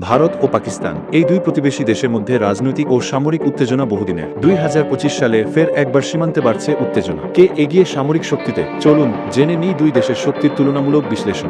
ভারত ও পাকিস্তান, এই দুই প্রতিবেশী দেশের মধ্যে রাজনৈতিক ও সামরিক উত্তেজনা বহুদিনের। দুই হাজার পঁচিশ সালে ফের একবার সীমান্তে বাড়ছে উত্তেজনা। কে এগিয়ে সামরিক শক্তিতে? চলুন জেনে নিই দুই দেশের শক্তির তুলনামূলক বিশ্লেষণ।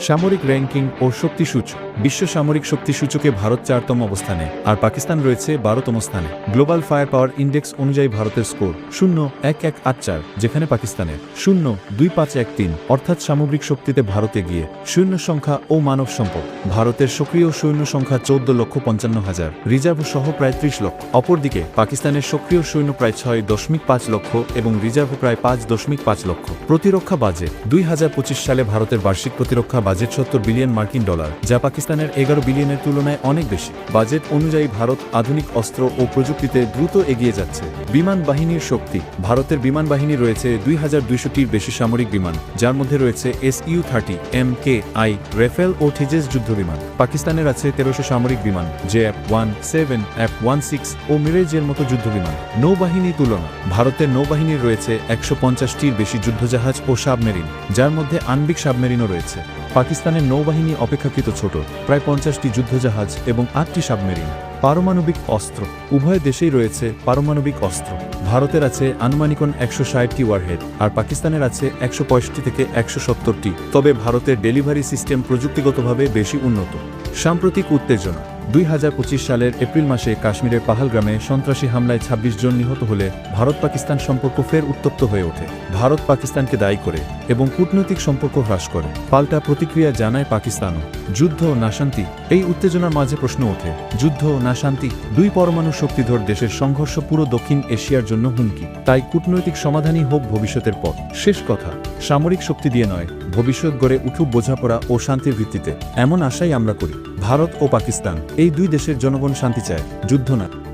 সামরিক র্যাঙ্কিং ও শক্তিসূচক। বিশ্ব সামরিক শক্তিসূচকে ভারত চারতম অবস্থানে, আর পাকিস্তান রয়েছে বারোতম স্থানে। গ্লোবাল ফায়ার পাওয়ার ইন্ডেক্স অনুযায়ী ভারতের স্কোর শূন্য এক এক আট চার, যেখানে পাকিস্তানের শূন্য দুই পাঁচ এক তিন, অর্থাৎ সামগ্রিক শক্তিতে ভারতে গিয়ে সৈন্য সংখ্যা ও মানব সম্পদ। ভারতের সক্রিয় সৈন্য সংখ্যা চৌদ্দ লক্ষ পঞ্চান্ন হাজার, রিজার্ভ সহ প্রায় ত্রিশ লক্ষ। অপরদিকে, পাকিস্তানের সক্রিয় সৈন্য প্রায় ছয় দশমিক পাঁচ লক্ষ এবং রিজার্ভ প্রায় পাঁচ দশমিক পাঁচ লক্ষ। প্রতিরক্ষা বাজেট দুই হাজার পঁচিশ সালে ভারতের বার্ষিক প্রতিরক্ষা বাজেট সত্তর বিলিয়ন মার্কিন ডলার, যা পাকিস্তানের এগারো বিলিয়নের তুলনায় অনেক বেশি। বাজেট অনুযায়ী ভারত আধুনিক অস্ত্র ও প্রযুক্তিতে দ্রুত এগিয়ে যাচ্ছে। বিমান বাহিনীর শক্তি। ভারতের বিমান বাহিনী রয়েছে দুই হাজার দুইশোটির বেশি সামরিক বিমান, যার মধ্যে রয়েছে S U thirty, M K I, Rafale ও থিজেস যুদ্ধ বিমান। পাকিস্তানের আছে তেরোশো সামরিক বিমান, J F one seven, F one six ও মিরেজের মতো যুদ্ধ বিমান। নৌবাহিনী তুলনা। ভারতের নৌবাহিনীর রয়েছে একশো পঞ্চাশটির বেশি যুদ্ধজাহাজ ও সাবমেরিন, যার মধ্যে আণবিক সাবমেরিনও রয়েছে। পাকিস্তানের নৌবাহিনী অপেক্ষাকৃত ছোট, প্রায় পঞ্চাশটি যুদ্ধজাহাজ এবং আটটি সাবমেরিন। পারমাণবিক অস্ত্র। উভয় দেশেই রয়েছে পারমাণবিক অস্ত্র। ভারতের আছে আনুমানিকন একশো ষাটটি ওয়ারহেড আর পাকিস্তানের আছে একশো পঁয়ষট্টি থেকে একশো সত্তরটি। তবে ভারতের ডেলিভারি সিস্টেম প্রযুক্তিগতভাবে বেশি উন্নত। সাম্প্রতিক উত্তেজনা। দুই হাজার পঁচিশ সালের এপ্রিল মাসে কাশ্মীরের পাহালগ্রামে সন্ত্রাসী হামলায় ২৬ জন নিহত হলে ভারত পাকিস্তান সম্পর্ক ফের উত্তপ্ত হয়ে ওঠে। ভারত পাকিস্তানকে দায়ী করে এবং কূটনৈতিক সম্পর্ক হ্রাস করে। পাল্টা প্রতিক্রিয়া জানায় পাকিস্তানও। যুদ্ধ না শান্তি এই উত্তেজনার মাঝে প্রশ্ন ওঠে, যুদ্ধ না শান্তি দুই পরমাণু শক্তিধর দেশের সংঘর্ষ পুরো দক্ষিণ এশিয়ার জন্য হুমকি। তাই কূটনৈতিক সমাধানই হোক ভবিষ্যতের পথ। শেষ কথা। সামরিক শক্তি দিয়ে নয়, ভবিষ্যৎ গড়ে উঠু বোঝাপড়া ও শান্তির ভিত্তিতে। এমন আশাই আমরা করি, ভারত ও পাকিস্তান, এই দুই দেশের জনগণ শান্তি চায়, যুদ্ধ না।